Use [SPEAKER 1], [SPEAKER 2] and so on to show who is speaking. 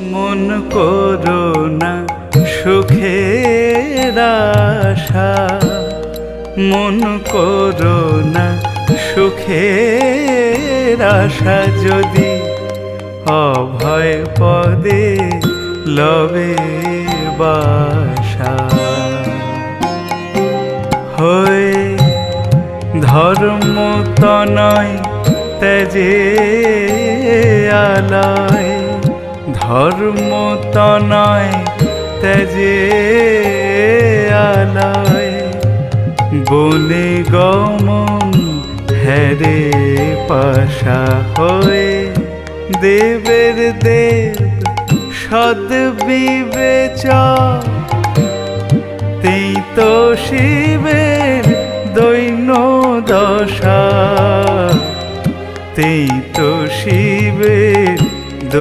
[SPEAKER 1] মন করো না সুখের আশা। মন করো না সুখের আশা যদি অভয় পদে লবে বাসা। হয়ে ধর্ম তনয় তেজে আলয় ধর্ম তনয়, তেজে আলয়। বনে গমন হেরে পাশা হয়ে, দেবের দেব সদ বিবেচক। তেই তো শিবের দৈন্য দশা। তেই তো শিবের